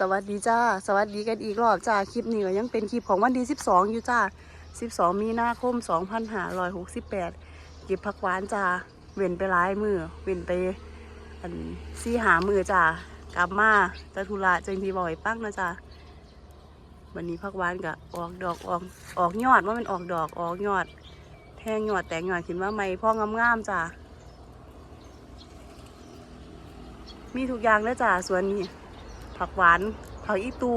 สวัสดีจ้า สวัสดีกันอีกรอบจ้า คลิปนี้ก็ยังเป็นคลิปของวันที่12 อยู่จ้า 12 มีนาคม 2568 เก็บผักหวานจ้า เว้นไปหลายมือ เว้นไปอันซี่หามือจ้ากลับมาจะทุระจังที่บอกให้ปังนะจ้าวันนี้ผักหวานก็ออกดอกออกออกยอดว่ามันออกดอกออกยอด แทงยอดแตงยอดขึ้นว่าไม่พ่องามๆจ้ามีทุกอย่างเลยจ้าสวนนี้ ผักหวานผักอีตู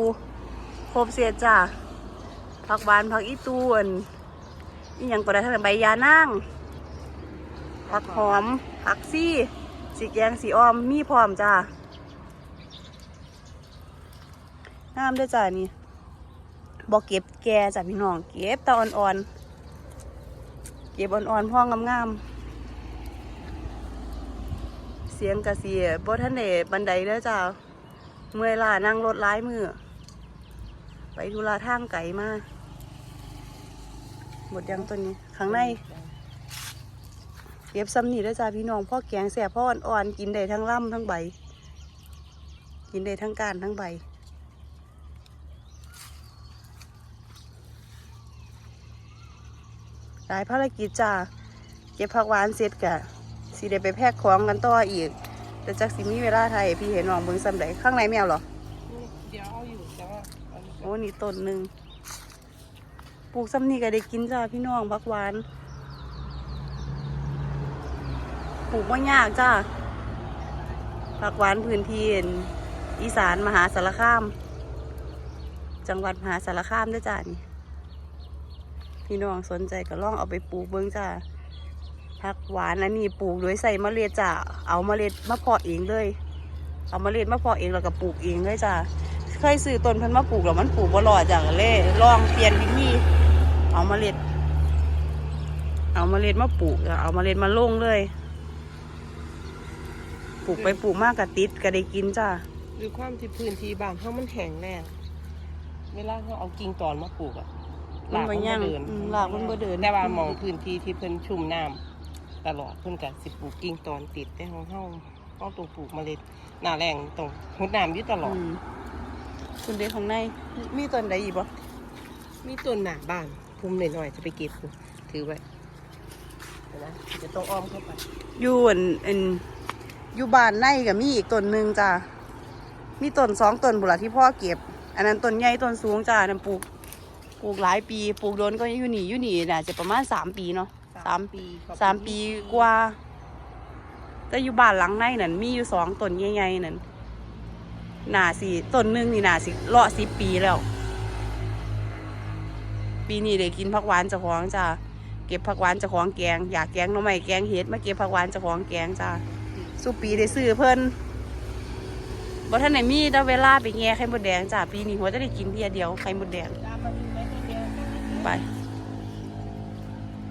ครบเสียจ้าผักหวานผักอีตูอันอีหยังก็ได้ทั้งใบยานางผักหอมผักซี่สีแกงสีออมมีพร้อมจ้างามด้วยจ้านี่บอกเก็บแกจ้ะพี่น้องเก็บตาอ่อนๆเก็บอ่อนๆพ่องามๆเสียงกระเสียบท่านเดบันไดเด้อจ้า เมื่อยล้านั่งรถร้ายมือ ไปธุระทางไก่มาหมดยังตัวนี้ข้างในเก็บซ้ำนี่ด้วยจ้าพี่น้องพ่อแกงแสบพ่ออ่อนๆกินได้ทั้งล่ำทั้งใบ กินได้ทั้งการทั้งใบหลายภารกิจจ้าเก็บผักหวานเสร็จกะสิได้ไปแพ็คของกันต่ออีก แต่จักสิมีเวลาไทยพี่เห็นน้องเบิ่งซ้ำใดข้างในแมวเหรอเดี๋ยวเอาอยู่แต่ว่าอันนี้ก็โอ้นี่ต้นหนึ่งปลูกซ้ำนี่ก็ได้กินจ้าพี่น้องผักหวานปลูกว่ายากจ้าผักหวานพื้นที่อีสานมหาสารคาม จังหวัดมหาสารคามเด้วยจ้านี่พี่น้องสนใจก็ลองเอาไปปลูกเบิ้งจ้า ผักหวานอันนี้ปลูกโดยใส่เมล็ดจ้าเอาเมล็ดมาเพาะเองเลย เอาเมล็ดมาเพาะเองแล้วก็ปลูกเองเลยจ้าเคยซื้อต้นเพันธุ์มาปลูกแล้วมันปลูกบ่รอดจากเล่ลองเปลี่ยนวิธีเอาเมล็ด เอาเมล็ดมาปลูกจ้ะเอาเมล็ดมาลงเลยปลูกไปปลูกมากกะติดก็ได้กินจ้าด้วยความที่พื้นที่บางเขามันแห้งแล้งเวลาเขาเอากิ่งตอนมาปลูกอะมันบ่ยังเดินอืมรากมันบ่เดินแต่ว่ามองพื้นที่ที่เพิ่นชุ่มน้ำ ตลอดเพิ่นก็สิปลูกกิ่งตอนติดแต่ของเฮาเฮาต้องปลูกเมล็ดหน้าแรงต้องรดน้ำอยู่ตลอดอืมคุณเด็กข้างในมีต้นใดอีกบ่มีต้นหน้าบ้านภูมิหน่อยๆจะไปเก็บอยู่ถือไว้เดี๋ยวนะจะต้องอ้อมเข้าไปอยู่อันอันอยู่บ้านในก็มีอีกต้นหนึ่งจ้ามีต้นสองต้นบุหลาที่พ่อเก็บ อันนั้นต้นใหญ่ต้นสูงจ้านั่นปลูกปลูกหลายปีปลูกโดนก็อยู่นี่อยู่นี่น่าจะประมาณสามปีเนาะ สามปีสามปีกว่าแต่อยู่บ้านหลังในนั่นมีอยู่สองต้นใหญ่ๆนั่นหนาสิต้นหนึ่งนี่หนาสิเลาะสิบปีแล้ว ปีนี้ได้กินผักหวานเจากของจ้าเก็บผักหวานเจากของแกง อยากแกงหน่อไม้แกงเห็ดมาเก็บผักหวานเจากของแกงจ้าสุปีได้ซื้อเพิ่นบ่ท่านไหนมีแต่เวลาไปแง่ไข่มดแดงจ้าปีนี้หัวจะได้กินเพียเดียวไข่มดแดงตามมาดูไหมเดียวไป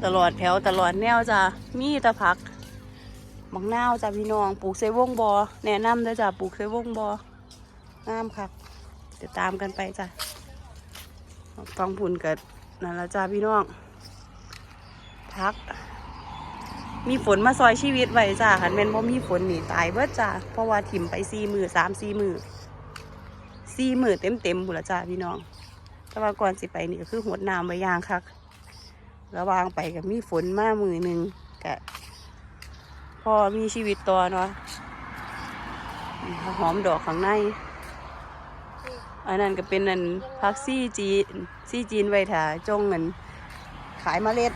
ตลอดแถวตลอดแนวจ้ะมีตะผักบักนาวจ้ะพี่น้องปลูกใส่วงบอแนะนำเด้อจ้ะปลูกใส่วงបងามครับเดี๋ยวตามกันไปจ้ะฟังผุนเกิดนั่นละจ้ะพี่น้องพัก มีฝนมาซอยชีวิตไว้จ้ะคันแม่นบ่มีฝนหนีตายเบิดจ้ะเพราะว่าถิ่มไปสี่มือสามสี่มือสี่มือเต็มเต็มบุละจ้ะพี่น้องแต่ว่าก่อนสิไปนี่ก็คือหดน้ำไว้ยางคัก ระวางไปกับมีฝนมามือหนึ่งกะพอมีชีวิตตัวเนาะนี่ค่ะหอมดอกข้างในอันนั้นก็เป็นนันพักซี่จีนซี่จีนไว้ถ่าจงเงินขายเมล็ด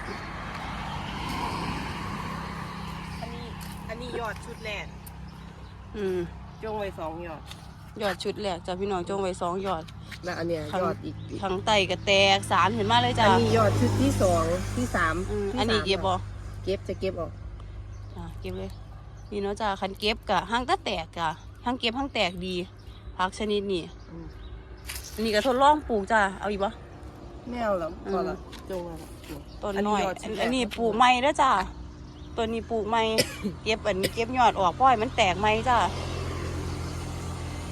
อันนี้ อันนี้ยอดชุดแรกอืม จงไว้สองยอด ยอดชุดแรกจ้ะพี่น้องจงไว้สองยอด และอันเนี้ยข้างยอดอีกทั้งไตก็แตกสารเห็นมาเลยจ้ะอันนี้ยอดชุดที่สองที่สามอืมที่อันนี้สามเก็บบ่เก็บจะเก็บออก อะเก็บเลย นี่เนาะจ้ะคันเก็บกะห้างตะแตกกะห้างเก็บห้างแตกดีผักชนิดนี้อืม อันนี้ก็ทดลองปลูกจ้ะเอาอีกปะไม่เอาแล้วอืมพอละจงเอาละต้นอันนี้น้อยยอดอันชุดแรก อันนี้ปลูกใหม่เด้อจ้ะตัวนี้ปลูกใหม่ เก็บอันนี้เก็บยอดออกเพราะให้มันแตกใหม่จ้ะ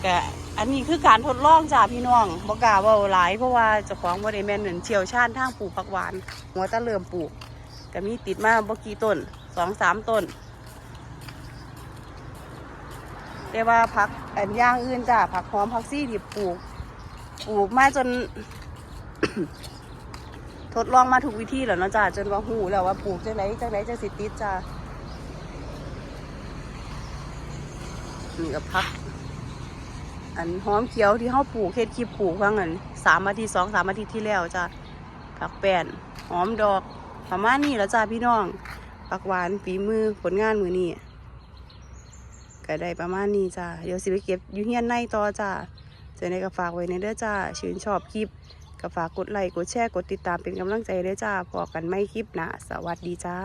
กะอันนี้คือการทดลองจ้ะพี่น้องบ่กล้าว่าหลายเพราะว่าเจ้าของบ่ได้แม่นเหมือนเชี่ยวชาญทางปลูกผักหวานหัวตะเริ่มปลูกก็มีติดมาบกี่ต้นสองสามต้นแต่ว่าผักอันย่างอื่นจ้าผักหอมผักซี่ที่ปลูกปลูกมาจน ทดลองมาทุกวิธีแล้วเนาะจ้าจนว่าหูแล้วว่าปลูกจังไหนจังไหนจะสิติดจ้านี่ก็พัก อันหอมเขียวที่เขาปลูกเฮ็ดคลิปปลูกว่างั้นสามอาทิตย์สองสามอาทิตย์ที่แล้วจ้าผักแป้นหอมดอกประมาณนี้แล้วจ้าพี่น้องผักหวานฝีมือผลงานมือนี่ก็ได้ประมาณนี้จ้าเดี๋ยวสิไปเก็บอยู่เฮียนในต่อจ้าเจอในก็ฝากไว้ในเด้อจ้าชื่นชอบคลิปก็ฝากกดไลค์กดแชร์กดติดตามเป็นกำลังใจด้วยจ้าพอกันไม่คลิปนะสวัสดีจ้า